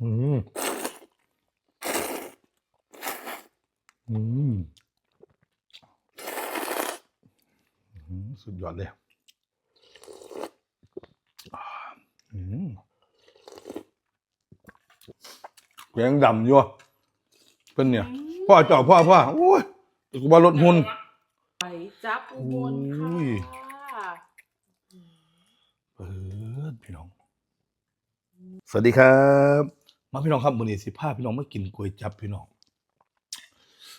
อืมอืม อืม สุดยอดเลยอืมแกงดำอยู่เป็นเนี่ย พ่อเจ้าพ่อพ่อโอ้ยกูว่ารถหุ่นไปจับอุบลค่ะเปิดพี่น้อง สวัสดีครับ มาพี่น้องครับวันนี้สิพาพี่น้องมากินก๋วยจับพี่น้อง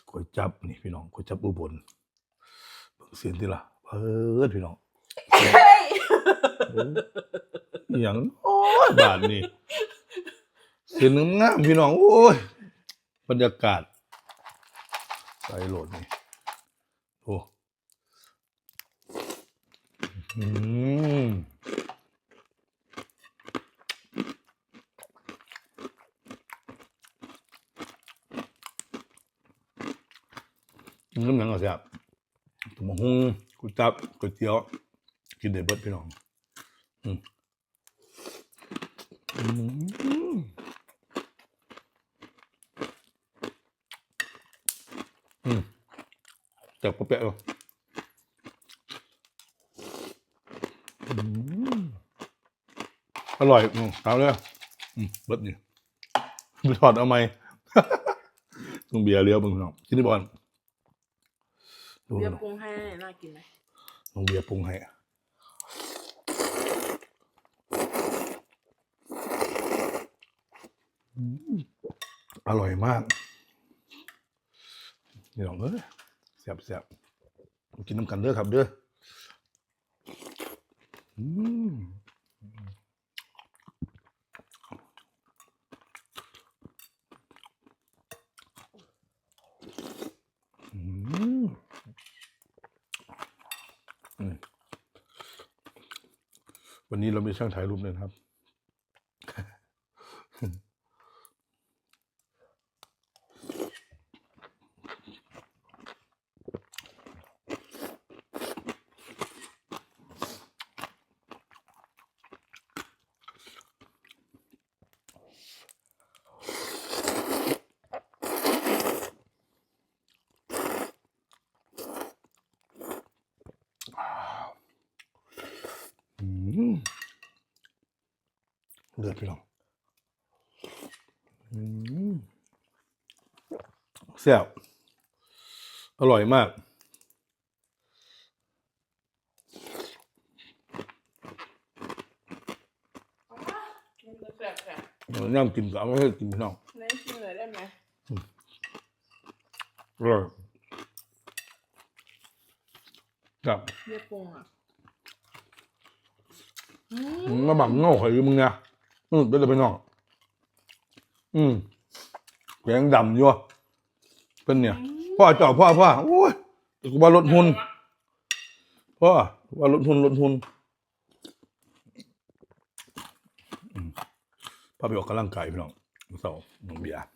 ก๋วยจับนี่พี่น้องก๋วยจับอุบลเบิ่งเสียงที่ละเปิดพี่น้องเฮ้ยโอ้ยอหย่างโอ้ยบาทนี่เสียงงามๆพี่น้อง โอ้ยบรรยากาศใส่โหลดนี่โอ้อืม นน้ำหนังก็แซ่บตุ้มหุงก๋วยจับก๋วยเตี๋ยว กินได้เบิดพี่น้องอืมอืมอืมจับกระเปียกเลยอืมอร่อยอืมตาเลยอืมเบิดนี่ไปถอดเอาไหมต้องเบียร์เลี้ยวมึงน้องกินนี่บอล ดูเบียนะร์ปรุงให้น่ากินไหมน้องเบียร์ปรุงให้อืมอร่อยมากนี่ลองเอ้ยแซ่บแซ่บมากินน้ำกันเด้อครับเด้ออืม วันนี้เรามีช่างถ่ายรูปเลยนะครับ เลือดพี่น้องอืมแซ่บอร่อยมากมันจะแสบย่ำกินก็เอาไว้ให้กินพี่น้องๆในชิมเลยได้ไหมอร่อยครับเบียร์ปรุงอะมึงมาบังเงาข่อยอยู่มึงเนี่ย อืมเป็นเลยพี่น้อง อืมแกงดำอยู่วะเป็นเนี่ย พ่อเจ้าพ่อพ่อโอ้ยกูว่ารถหุ่นพ่อว่ารถหุ่นรถหุ่นอืมพาไปออกกำลังกายพี่น้องเสาร์น้องเบียร์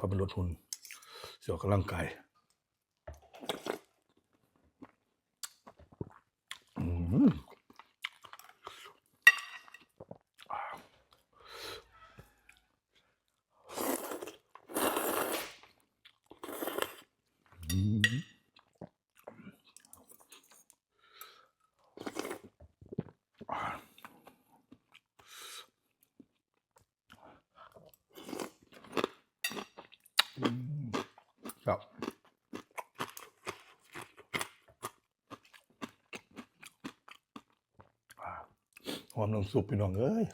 พาไปรถหุ่นเสียออกกำลังกาย หอมน้ำซุปพี่น้องเอ้ย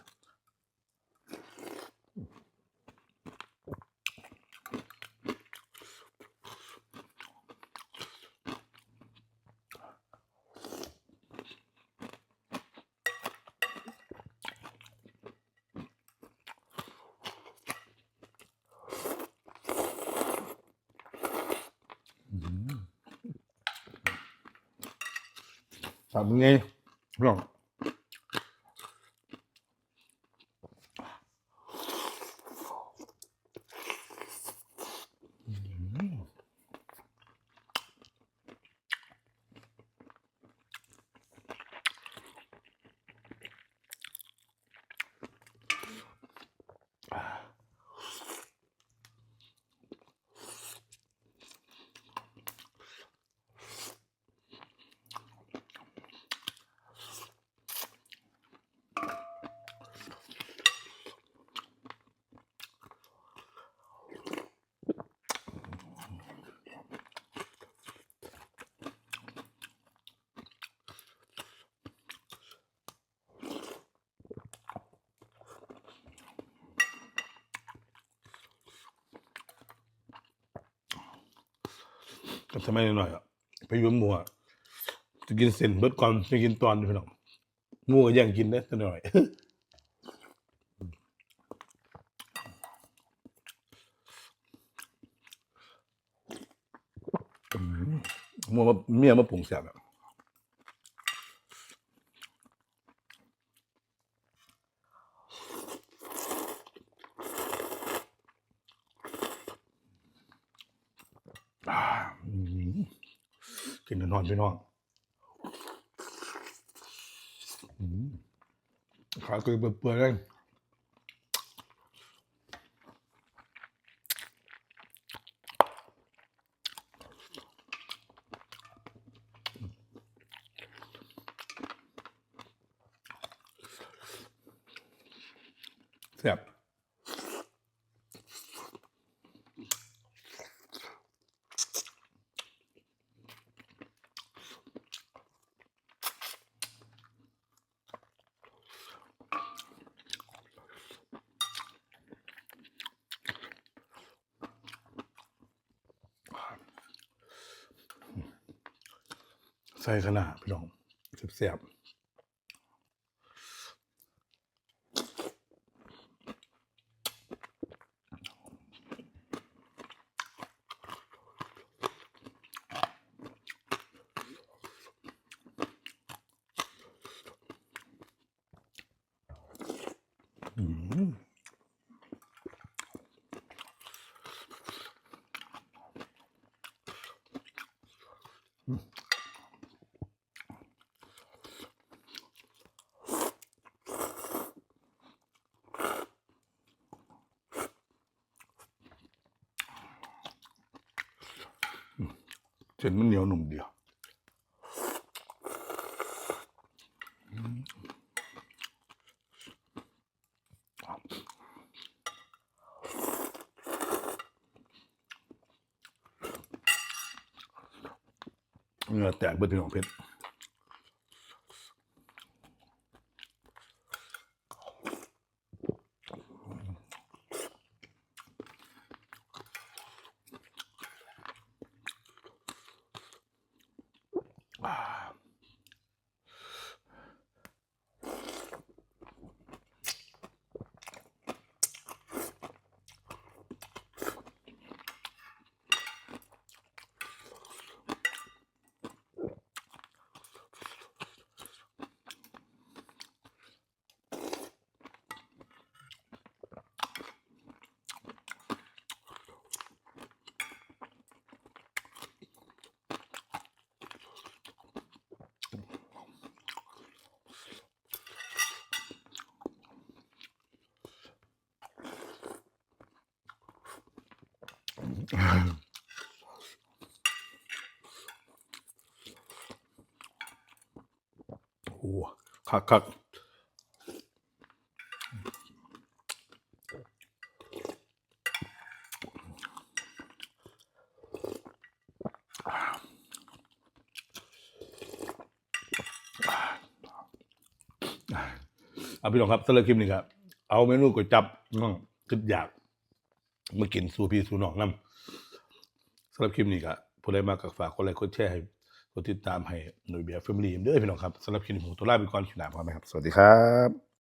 ทำไงพี่น้อง ก็ทำไมหน่อยอะไปยุ่มมัวจะกินเส้นเบิดก่อนไปกินตอนพี่น้องมัวก็แย่งกินได้สักหน่อยมัวมาเมียมาปรุงแซ่บแบบอะ กินนอนพี่น้องขาเกยเปื่อยๆเลยแซ่บ ใส่ขนาดพี่น้องเสียบ เส้นมันเหนียวหนุ่มเดียวเนื้อแตกเบิดพี่น้องเพชร โอ้โหคักคักเอาพี่น้องครับสำหรับคลิปนี้ครับ เอาเมนูก๋วยจับน้องคิดอยาก มากินสู่พี่สู่น้องนํสำหรับคลิปนี้ก็ผู้ใดมากก็ฝากกดไลค์กดแชร์ให้กดติดตามให้หน่วยเบียร์แฟมิลี่เด้อพี่น้องครับสำหรับคลิปนี้ผมตัวลาไปก่อนคลิปหน้าพอไหมครับ สวัสดีครับ